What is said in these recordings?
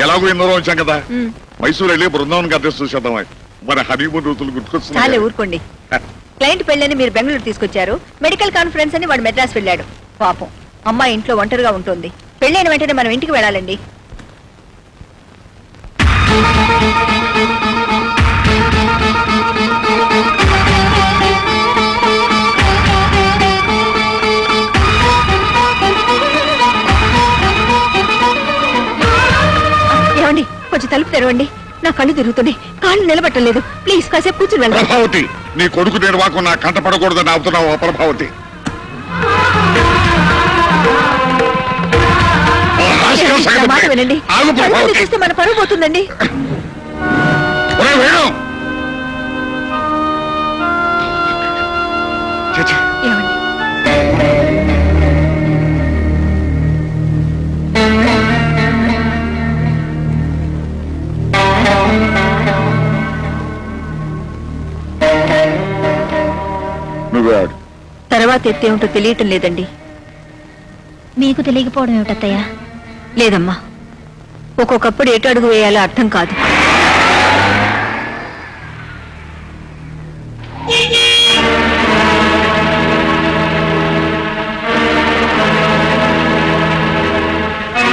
ఎలాగో ఎన్నో వచ్చాం కదా. మైసూరు వెళ్ళి బృందావన్ అడ్రస్ చూసేద్దాం మన హనీమూన్ రోజులు గుర్తుకొస్తున్నాయి ఊరుకోండి. క్లయింట్ పెళ్ళని మీరు బెంగళూరు తీసుకొచ్చారు. మెడికల్ కాన్ఫరెన్స్ అని వాడు మెడ్రాస్ వెళ్ళాడు. పాపం. అమ్మాయి ఇంట్లో ఒంటరిగా ఉంటుంది. పెళ్ళైన వెంటనే మనం ఇంటికి వెళ్ళాలండి. కొంచెం తలుపు తెరవండి. నా కళ్ళు తిరుగుతున్నాయి. కాళ్ళు నిలబట్టలేదు. ప్లీజ్ కాసేపు కూర్చుని వెళ్దాం. ప్రభావతి నీ కొడుకు నిర్వాకం నా కంట పడకూడదని ఆపుతున్నావు ప్రభావతి. ఆ రాజకీయ నా సంగతి మాట వినండి. ఆగు కళ్ళు ప్రభావతి. చూస్తే మన పరువు పోతుందండి. వేణు నువ్వే ఆడు తర్వాత ఎత్తేమిటో తెలియటం లేదండి. మీకు తెలియకపోవడం ఏమిటత్తయ్యా? లేదమ్మా. ఒక్కొక్కప్పుడు ఎటు అడుగు వేయాలో అర్థం కాదు.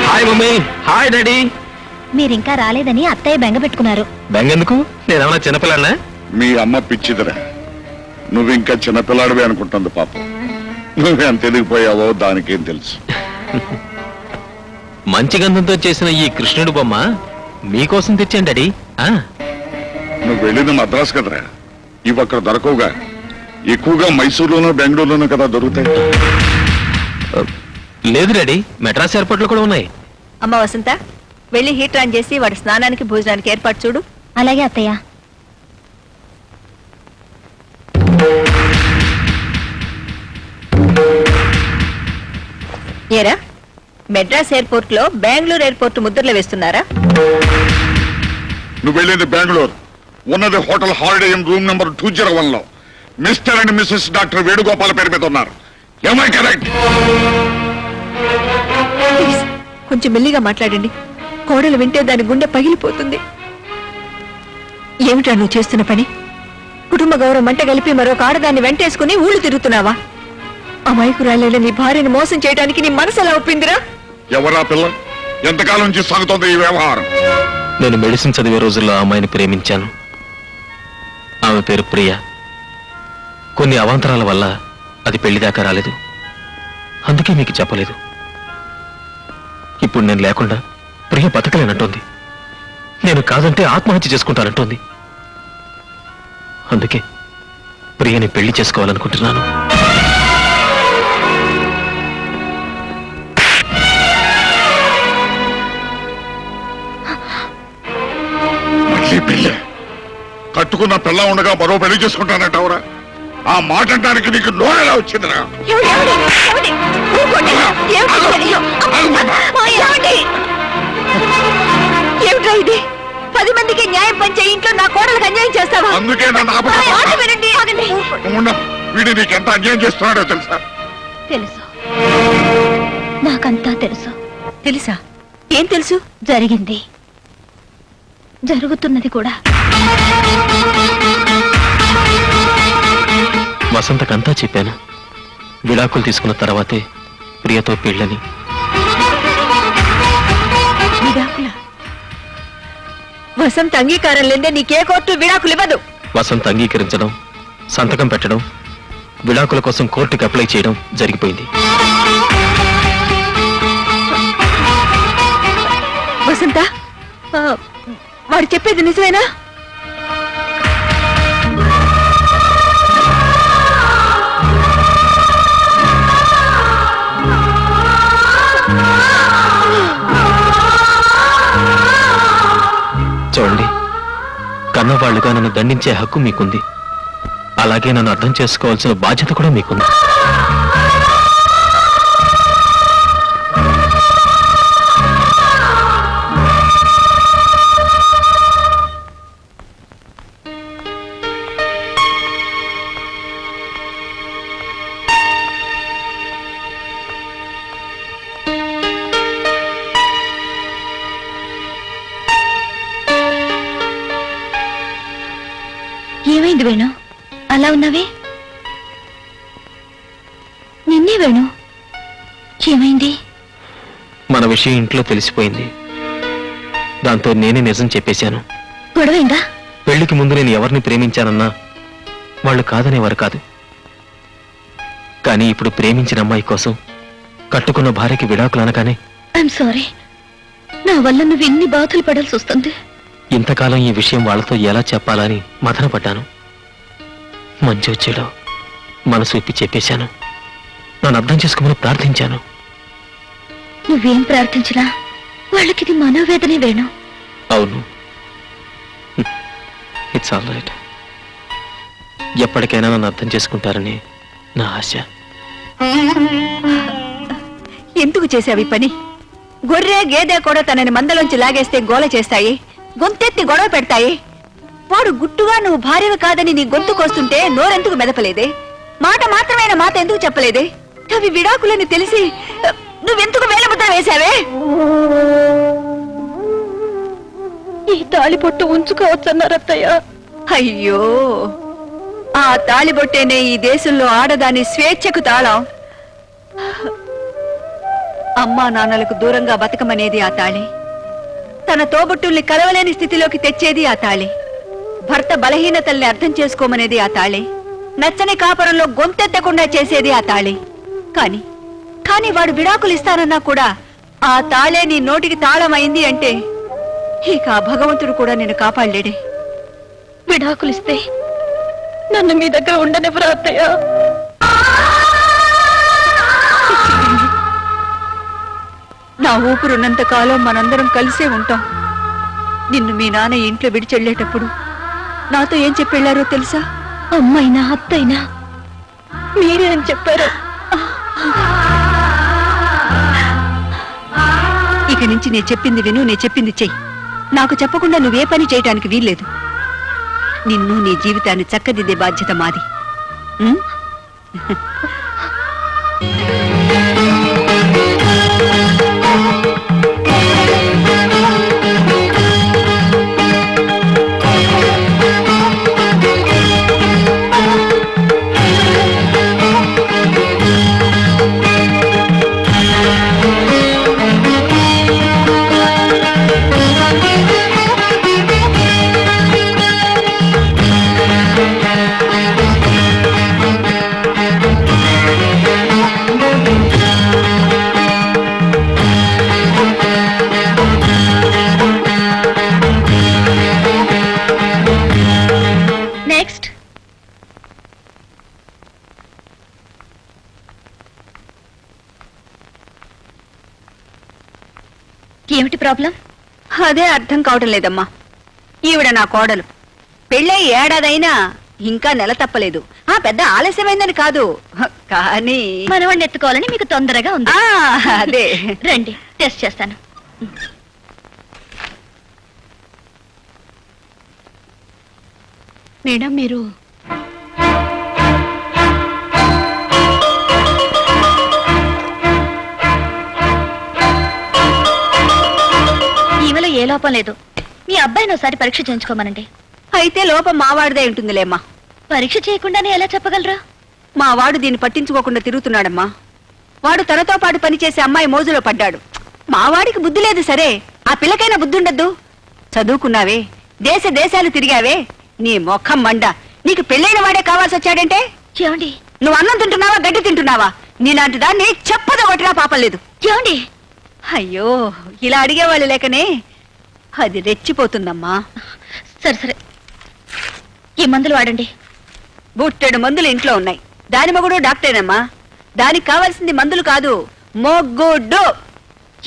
Hi mummy. Hi daddy. మీరింకా రాలేదని అత్తయ్య బెంగ పెట్టుకున్నారు. బెంగెందుకు? నేనేమన్నా చిన్నపిల్లనా మీ అమ్మ పిచ్చిదిరా. నువ్వు ఇంకా చిన్నపిల్లాడివే అనుకుంటుంది పాపం. నువ్వెంత ఎదిగిపోయావో దానికేం తెలుసు. మంచి గంధంతో చేసిన ఈ కృష్ణుడు బొమ్మ మీకోసం తెచ్చాను డాడీ. ఆ, నువ్వు వెళ్ళింది మద్రాసు కదరా? ఇవి అక్కడ దొరకవుగా. ఎక్కువగా మైసూరులోనూ బెంగళూరులోనూ కదా దొరుకుతాయి. లేదు డాడీ మెడ్రాస్ ఎయిర్పోర్ట్లో కూడా ఉన్నాయి. అమ్మ వసంత వెళ్ళి హీటర్ ఆన్ చేసి వాడి స్నానానికి భోజనానికి ఏర్పాటు చూడు. అలాగే అత్తయ్య. ఏరా? మెడ్రాస్ ఎయిర్పోర్ట్లో బెంగళూరు ఎయిర్పోర్ట్ ముద్రలు వేస్తున్నారా? నువ్వు వెళ్ళింది బెంగళూరు. ఉన్నది hotel Holiday Inn room number two zero వన్లో. Mister and missus doctor Venugopala పేరు మీద ఉన్నారు. ఏమై కరెక్ట్ ప్లీజ్ కొంచెం మెల్లిగా మాట్లాడండి. కోడలు వింటే దాని గుండె పగిలిపోతుంది. ఏమిటా నువ్వు చేస్తున్న పని? కుటుంబ గౌరవం మంట కలిపి మరొక ఆడదాన్ని వెంటేసుకుని ఊళ్ళు తిరుగుతున్నావా? అమాయకురాలైన నీ భార్యను మోసం చేయడానికి నీ మనసు ఎలా ఒప్పిందిరా? ఎవరా పిల్ల? ఎంతకాలం నుంచి సాగుతోంది ఈ వ్యవహారం? నేను మెడిసిన్ చదివే రోజుల్లో ఆ అమ్మాయిని ప్రేమించాను. ఆమె పేరు ప్రియ. కొన్ని అవాంతరాల వల్ల అది పెళ్ళి దాకా రాలేదు. అందుకే మీకు చెప్పలేదు. ఇప్పుడు నేను లేకుండా ప్రియ బతకలేనంటోంది నేను కాదంటే ఆత్మహత్య చేసుకుంటానంటోంది. అందుకే ప్రియని పెళ్ళి చేసుకోవాలనుకుంటున్నాను. మళ్ళీ పెళ్ళి. కట్టుకున్న పిల్ల ఉండగా మరో పెళ్ళి చేసుకుంటానంటావురా? ఆ మాట అంటానికి నీకు నోరెలా వచ్చిందిరా. ఏమిటి? ఇది? పది మందికి న్యాయం పంచే ఇంట్లో నా కోడలకు అన్యాయం చేస్తావా? అందుకే నన్ను నా మాట ఆపకుండా వినండి ఆగండి. ఉండు. వీడు నీకెంత అన్యాయం చేస్తున్నాడో తెలుసా? తెలుసు. నాకంతా తెలుసు. తెలుసా? ఏం తెలుసు? జరిగింది. జరుగుతున్నది కూడా. వసంతకంతా చెప్పాను. విడాకులు తీసుకున్న తర్వాతే ప్రియతో పెళ్ళని. వసంత అంగీకారం లేదే నీకే కోర్టు విడాకులు ఇవ్వదు. వసంత్ అంగీకరించడం సంతకం పెట్టడం విడాకుల కోసం కోర్టుకి అప్లై చేయడం జరిగిపోయింది. వసంత వాడు చెప్పేది నిజమేనా? కన్నవాళ్ళుగా నన్ను దండించే హక్కు మీకుంది. అలాగే నన్ను అర్థం చేసుకోవాల్సిన బాధ్యత కూడా మీకుంది. ఏమైంది వేణు? అలా ఉన్నావే? నిన్నే వేణు. ఏమైంది? మన విషయం ఇంట్లో తెలిసిపోయింది. దాంతో నేనే నిజం చెప్పేశాను. గొడవైందా? పెళ్ళికి ముందు నేను ఎవరిని ప్రేమించానన్నా వాళ్ళు కాదనేవారు కాదు. కానీ ఇప్పుడు ప్రేమించిన అమ్మాయి కోసం కట్టుకున్న భార్యకి విడాకులు అనగానే ఐఎమ్ సారీ నా వల్ల నువ్వు ఎన్ని బాధలు పడాల్సి వస్తుంది? ఇంతకాలం ఈ విషయం వాళ్ళతో ఎలా చెప్పాలని మదన పడ్డాను మంచి వచ్చేలో మనసు ఇప్పి చెప్పేశాను. నన్ను అర్థం చేసుకోమని ప్రార్థించాను. నువ్వేం ప్రార్థించినా వాళ్ళకిది మనోవేదనే వేణు. అవును. ఇట్స్ ఆల్ రైట్ ఎప్పటికైనా నన్ను అర్థం చేసుకుంటారని నా ఆశ. ఎందుకు చేసావు పని? గొర్రె గేదె కూడా తనని మందలోంచి లాగేస్తే గోల చేస్తాయి. గొంతెత్తి గొడవ పెడతాయి. వాడు గుట్టుగా నువ్వు భార్యవి కాదని నీ గొంతు కోస్తుంటే నోరెందుకు మెదపలేదే? మాట మాత్రమైన మాట ఎందుకు చెప్పలేదే? అవి విడాకులని తెలిసి నువ్వెందుకు వేలముద్ర వేశావే? ఈ తాళి పొట్టు ఉంచుకోవచ్చన్నారు అత్తయ్య అయ్యో! ఆ తాళిబొట్టేనే ఈ దేశంలో ఆడదాని స్వేచ్ఛకు తాళం. అమ్మా నాన్నలకు దూరంగా బతకమనేది ఆ తాళి. తన తోబుట్టుల్ని కలవలేని స్థితిలోకి తెచ్చేది ఆ తాళి. భర్త బలహీనతల్ని అర్థం చేసుకోమనేది ఆ తాళి. నచ్చని కాపురంలో గొంతెత్తకుండా చేసేది ఆ తాళి. కాని కాని వాడు విడాకులు ఇస్తానన్నా కూడా ఆ తాళే నీ నోటికి తాళమైంది అంటే ఇక ఆ భగవంతుడు కూడా నేను కాపాడలేడే. విడాకులిస్తే నన్ను మీ దగ్గర ఉండనివ్వరా అత్తయ్య? నా ఊపిరున్నంత కాలం మనందరం కలిసే ఉంటాం. నిన్ను మీ నాన్న ఇంట్లో విడిచెళ్ళేటప్పుడు నాతో ఏం చెప్పెళ్ళారో తెలుసా? అమ్మైనా అత్తైనా? మీరే అని చెప్పారు. ఇక నుంచి నేను చెప్పింది విను నేను చెప్పింది చెయ్యి. నాకు చెప్పకుండా నువ్వే పని చేయటానికి వీల్లేదు. నిన్ను నీ జీవితాన్ని చక్కదిద్దే బాధ్యత మాది. ప్రాబ్లం? అదే అర్థం కావటం లేదమ్మా. ఈవిడ నా కోడలు. పెళ్ళై ఏడాదైనా ఇంకా నెల తప్పలేదు. ఆ పెద్ద ఆలస్యమైందని కాదు. కానీ మనవాడిని ఎత్తుకోవాలని మీకు తొందరగా ఉంది. ఆ, అదే. రండి టెస్ట్ చేస్తాను. మేడం మీరు లోపం లేదు. మీ అబ్బాయిని ఒకసారి పరీక్ష చేయించుకోమనండి. అయితే లోపం మావాడిదే ఉంటుందిలేమ్మా. పరీక్ష చేయకుండానే ఎలా చెప్పగలరా? మా వాడు దీన్ని పట్టించుకోకుండా తిరుగుతున్నాడమ్మా. వాడు తనతో పాటు పనిచేసే అమ్మాయి మోజులో పడ్డాడు. మా వాడికి బుద్ధి లేదు సరే. ఆ పిల్లకైనా బుద్ధి ఉండద్దు. చదువుకున్నావే దేశ దేశాలు తిరిగావే. నీ మొఖం మండ. నీకు పెళ్ళైన వాడే కావాల్సి వచ్చాడంటే? ఏమండి? నువ్వు అన్నం తింటున్నావా గడ్డి తింటున్నావా? నీలాంటి దాన్ని చెప్పదు కొట్టినా పాపం లేదు. ఏమండి? అయ్యో ఇలా అడిగేవాళ్ళు లేకనే అది రెచ్చిపోతుందమ్మా. సరే సరే. ఈ మందులు వాడండి. బుట్టెడు మందులు ఇంట్లో ఉన్నాయి. దాని మొగుడు డాక్టరేనమ్మా. దానికి కావాల్సింది మందులు కాదు మొగ్గుడు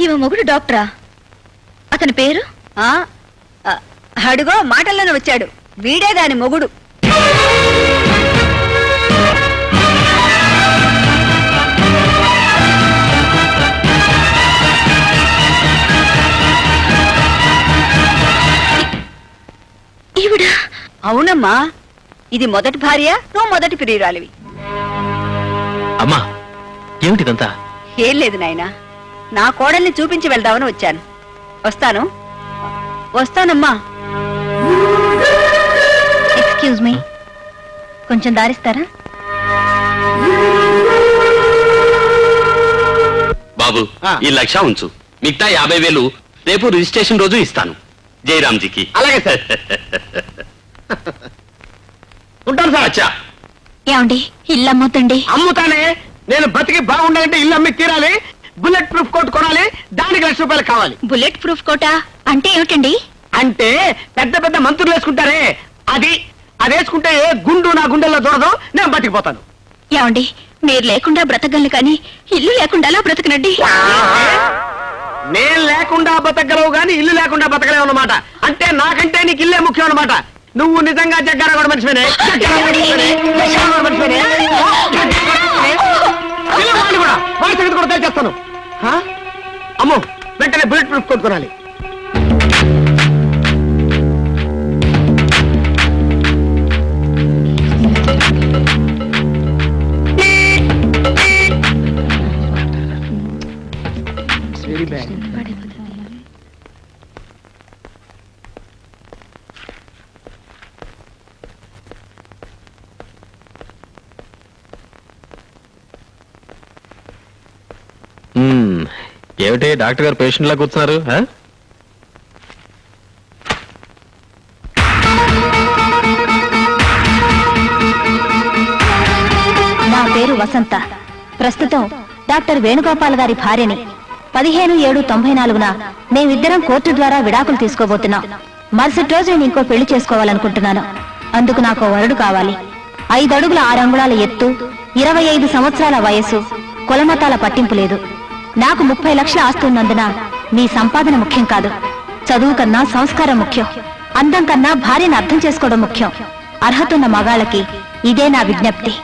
ఈమె మొగుడు డాక్టరా? అతని పేరు? ఆ అడుగో మాటల్లోనే వచ్చాడు. వీడే దాని మొగుడు. అవునమ్మా ఇది మొదటి భార్య నువ్వు మొదటి ప్రియురాలివి. అమ్మా ఏమిటిదంతా? ఏం లేదు నాయనా. నా కోడల్ని చూపించి వెళ్దామని వచ్చాను. వస్తాను. వస్తానమ్మా. ఎక్స్క్యూజ్ మీ కొంచెం దారిస్తారా? బాబు ఆ. ఈ లక్ష ఉంచు. మిగతా యాభై వేలు రేపు రిజిస్ట్రేషన్ రోజు ఇస్తాను. జయరామ్జీకి. అలాగే సార్. ఉంటాను సార్ అచ్చా. ఏమండి ఇల్లు అమ్ముతండి? అమ్ముతానే? నేను బతికి బాగుండాలంటే ఇల్లు అమ్మి తీరాలి బుల్లెట్ ప్రూఫ్ కోట్ కొనాలి దానికి లక్ష రూపాయలు కావాలి. బుల్లెట్ ప్రూఫ్ కోట అంటే ఏమిటండి? అంటే పెద్ద పెద్ద మంత్రులు వేసుకుంటారే అది అది వేసుకుంటే ఏ గుండు నా గుండెల్లో దూరదు నేను బతికిపోతాను ఏమండి మీరు లేకుండా బ్రతకగలను కానీ ఇల్లు లేకుండా అలా బ్రతకనండి? నేను లేకుండా బతకగలవు గాని ఇల్లు లేకుండా బతకలేవు అన్నమాట. అంటే నాకంటే నీకు ఇల్లే ముఖ్యం అన్నమాట. నువ్వు నిజంగా జగ్గారా కూడా మనిషివేనే? కూడా మనిషివేనే? కూడా. సంగతి కూడా తెలిచేస్తాను అమ్మో వెంటనే బుల్లెట్ ప్రూఫ్ కొనుక్కోనాలి మ్మ్. ఏమిటి డాక్టర్ గారు పేషెంట్ లా కూర్చున్నారు నా పేరు వసంత. ప్రస్తుతం డాక్టర్ వేణుగోపాల్ గారి భార్యని పదిహేను ఏడు తొంభై నాలుగున మేమిద్దరం కోర్టు ద్వారా విడాకులు తీసుకోబోతున్నాం. మరుసటి రోజు నేను ఇంకో పెళ్ళి చేసుకోవాలనుకుంటున్నాను. అందుకు నాకు వరుడు కావాలి. ఐదు అడుగుల ఆరు అంగుళాల ఎత్తు ఇరవై ఐదు సంవత్సరాల వయస్సు కులమతాల పట్టింపు లేదు. నాకు ముప్పై లక్షల ఆస్తి ఉన్నందున మీ సంపాదన ముఖ్యం కాదు. చదువు కన్నా సంస్కారం ముఖ్యం. అందం కన్నా భార్యను అర్థం చేసుకోవడం ముఖ్యం. అర్హత ఉన్న మగాళ్ళకి ఇదే నా విజ్ఞప్తి.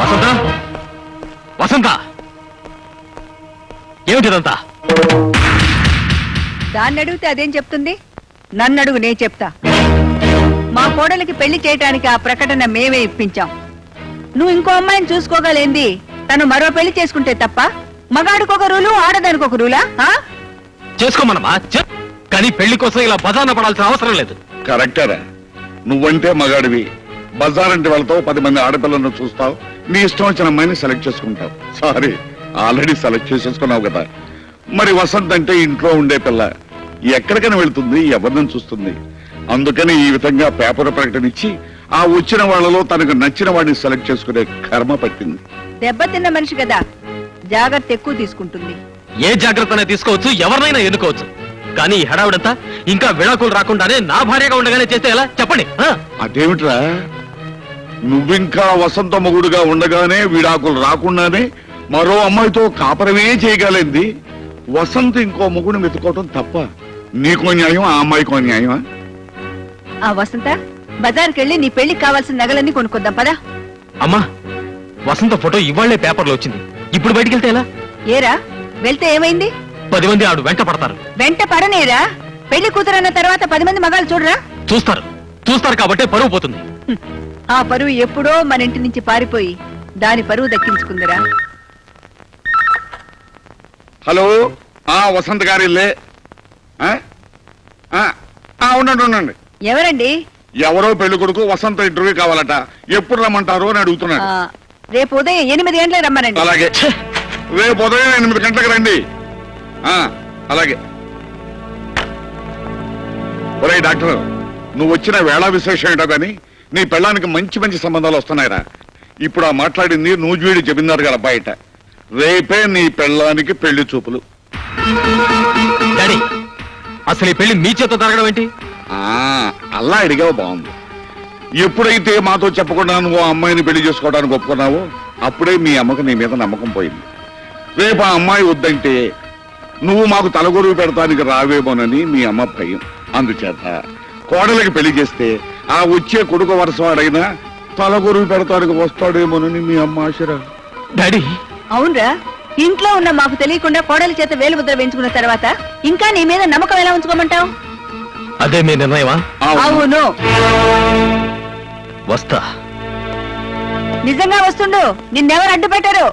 వసంత? వసంత? ఏమిటిదంతా? దాన్ని అడిగితే అదేం చెప్తుంది? నన్ను అడుగు నేను చెప్తా. మా కోడలికి పెళ్ళి చేయటానికి ఆ ప్రకటన మేమే ఇప్పించాం. నువ్వు ఇంకో అమ్మాయిని చూసుకోగలేంది. తను మరో పెళ్ళి చేసుకుంటే తప్ప మగాడికి ఒక రూలు ఆడదానికి ఒక రూలా? ఆ? చేసుకోమనమా చెప్ కానీ పెళ్ళి కోసం ఇలా బజార్న పడాల్సిన అవసరం లేదు. కరెక్టరా. నువ్వంటే మగాడివి. బజార్ అంటే వెళ్తావు పది మంది ఆడపిల్లలను చూస్తావు. నీ ఇష్టం వచ్చిన అమ్మాయిని సెలెక్ట్ చేసుకుంటావు. సారీ ఆల్రెడీ సెలెక్ట్ చేసేసుకున్నావు కదా. మరి వసంత్ అంటే ఇంట్లో ఉండే పిల్ల. ఎక్కడికైనా వెళ్తుంది ఎవరిని చూస్తుంది. అందుకని ఈ విధంగా పేపర్ ప్రకటన ఇచ్చి ఆ వచ్చిన వాళ్ళలో తనకు నచ్చిన వాడిని సెలెక్ట్ చేసుకునే కర్మ పట్టింది. దెబ్బతిన్న మనిషి కదా జాగ్రత్త ఎక్కువ తీసుకుంటుంది. ఏ జాగ్రత్తనే తీసుకోవచ్చు ఎవరినైనా ఎన్నుకోవచ్చు. కానీ ఈ హడావిడంతా ఇంకా విడాకులు రాకుండానే నా భార్యగా ఉండగానే చేస్తే ఎలా? చెప్పండి ఆ? అదేమిట్రా? నువ్వింకా వసంత మొగుడుగా ఉండగానే విడాకులు రాకుండానే మరో అమ్మాయితో కాపరమే చేయగలింది. వసంత్ ఇంకో మొగుడు వెతుకోవటం తప్ప నీకో న్యాయం ఆ అమ్మాయికో న్యాయమా ఆ? వసంత బజార్కి వెళ్ళి నీ పెళ్ళికి కావాల్సిన నగలన్నీ కొనుక్కొద్దాం పదా. అమ్మా వసంత ఫోటో ఇవాళ్ళే పేపర్లో వచ్చింది. ఇప్పుడు బయటికి వెళ్తే ఎలా? ఏరా వెళ్తే ఏమైంది? పది మంది ఆడు వెంట పడతారు. వెంట పడనేరా? పెళ్ళి కూతురన్న తర్వాత పది మంది మగాళ్ళు చూడరా? చూస్తారు. చూస్తారు కాబట్టే పరువు పోతుంది. హ్మ్. ఆ పరువు ఎప్పుడో మన ఇంటి నుంచి పారిపోయి దాని పరువు దక్కించుకుందిరా. హలో ఆ వసంత్ గారి ఇల్లే. ఆ? ఆ, ఆ, ఉండండి ఉండండి. ఎవరండి? ఎవరో పెళ్ళి కొడుకు వసంత ఇంటర్వ్యూ కావాలట. ఎప్పుడు రమ్మంటారు అని ఆ, అడుగుతున్నాడు రేపు ఉదయం ఎనిమిది గంటలకు రమ్మనండి. అలాగే. రేపు ఉదయం ఎనిమిది గంటలకు రండి. ఆ, అలాగే. ఒరేయ్ డాక్టర్ నువ్వు వచ్చిన వేళ విశేషం ఏంటో కానీ నీ పెళ్ళానికి మంచి మంచి సంబంధాలు వస్తున్నాయిరా. ఇప్పుడు ఆ మాట్లాడింది నూజివీడి జమీందారు గారు బయట రేపే నీ పెళ్ళానికి పెళ్ళి చూపులు. డాడీ అసలు ఈ పెళ్ళి మీ చేత జరగడం ఏంటి? ఆ అల్లా అడిగావు బాగుంది. ఎప్పుడైతే మాతో చెప్పకుండా నువ్వు ఆ అమ్మాయిని పెళ్ళి చేసుకోవడానికి ఒప్పుకున్నావో అప్పుడే మీ అమ్మకు నీ మీద నమ్మకం పోయింది. రేపు ఆ అమ్మాయి వద్దంటే నువ్వు మాకు తలగొరువు పెడతానికి రావేమోనని మీ అమ్మ భయం. అందుచేత కోడలికి పెళ్ళి చేస్తే ఆ వచ్చే కొడుకు వరుస వాడైనా తలగొరువు పెడతానికి వస్తాడేమోనని మీ అమ్మ ఆశరా. డాడీ. అవునరా. ఇంట్లో ఉన్న మాకు తెలియకుండా కోడలి చేత వేలు ముద్ర వేయించుకున్న తర్వాత ఇంకా నీ మీద నమ్మకం ఎలా ఉంచుకోమంటావు? అదే మీ నిర్ణయమా? అవును. వస్తా. నిజంగా వస్తుండు. నిన్నెవరు అడ్డు పెట్టారు.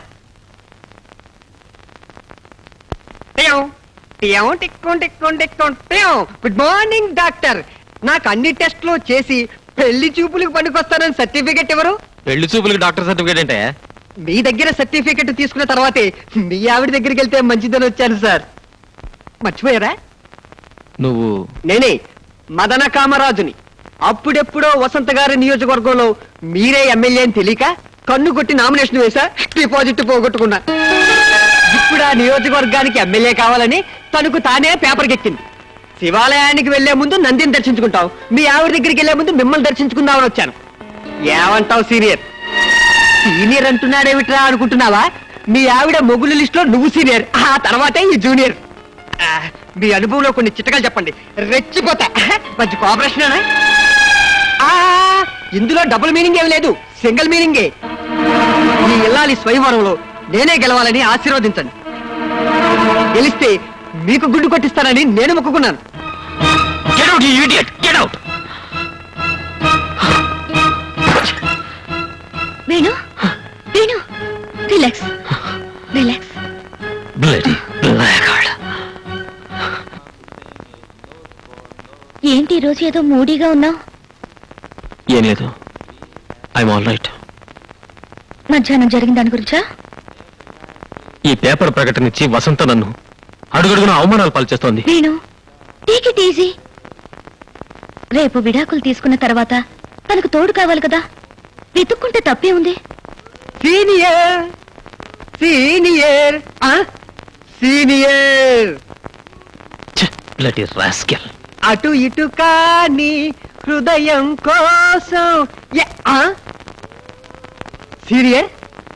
Good morning doctor. నాకు అన్ని టెస్ట్లు చేసి పెళ్ళి చూపులకు పనికొస్తానని సర్టిఫికెట్ ఎవరు? పెళ్ళి చూపులకి డాక్టర్ సర్టిఫికేట్ అంటే? మీ దగ్గర సర్టిఫికెట్ తీసుకున్న తర్వాతే మీ ఆవిడ దగ్గరికి వెళ్తే మంచిదని వచ్చాను సార్. మర్చిపోయారా? నువ్వు నేనే మదన కామరాజుని. అప్పుడెప్పుడో వసంత గారి నియోజకవర్గంలో మీరే ఎమ్మెల్యే అని తెలియక కన్ను కొట్టి నామినేషన్ వేశా డిపాజిట్ పోగొట్టుకున్నా. ఇప్పుడు ఆ నియోజకవర్గానికి ఎమ్మెల్యే కావాలని తనకు తానే పేపర్కి ఎక్కింది శివాలయానికి వెళ్ళే ముందు నందిని దర్శించుకుంటాం మీ ఆవిడ దగ్గరికి వెళ్ళే ముందు మిమ్మల్ని దర్శించుకుందామని వచ్చాను. ఏమంటావు సీనియర్? సీనియర్ అంటున్నాడేమిట్రా అనుకుంటున్నావా? మీ ఆవిడ మొగులు లిస్ట్లో నువ్వు సీనియర్ ఆ తర్వాతే ఈ జూనియర్. ఆ, మీ అనుభవంలో కొన్ని చిట్టకాలు చెప్పండి. రెచ్చిపోతా. మంచి కోఆపరేషన్ ఇందులో డబుల్ మీనింగ్ ఏం లేదు సింగిల్ మీనింగే ఈ ఇల్లాలి స్వయంవరంలో నేనే గెలవాలని ఆశీర్వదించండి గెలిస్తే మీకు గుడ్డు కొట్టిస్తానని నేను మొక్కుకున్నాను. Venu relax relax bloody black ఏంటి ఈ రోజు ఏదో మూడీగా ఉన్నావు? ఏం లేదు. ఐఎమ్ ఆల్ రైట్ మధ్యాహ్నం జరిగిన దాని గురించా? ఈ పేపర్ ప్రకటన ఇచ్చి వసంత నన్ను అడుగడుగున అవమానాలు పాల్చేస్తోంది. వేణు టేక్ ఇట్ ఈజీ రేపు విడాకులు తీసుకున్న తర్వాత తనకు తోడు కావాలి కదా? వెతుక్కుంటే తప్పే ఉంది. సీనియర్! సీనియర్? సీనియర్. రాస్కెల్. అటు ఇటు కాని హృదయం కోసం? సీనియర్?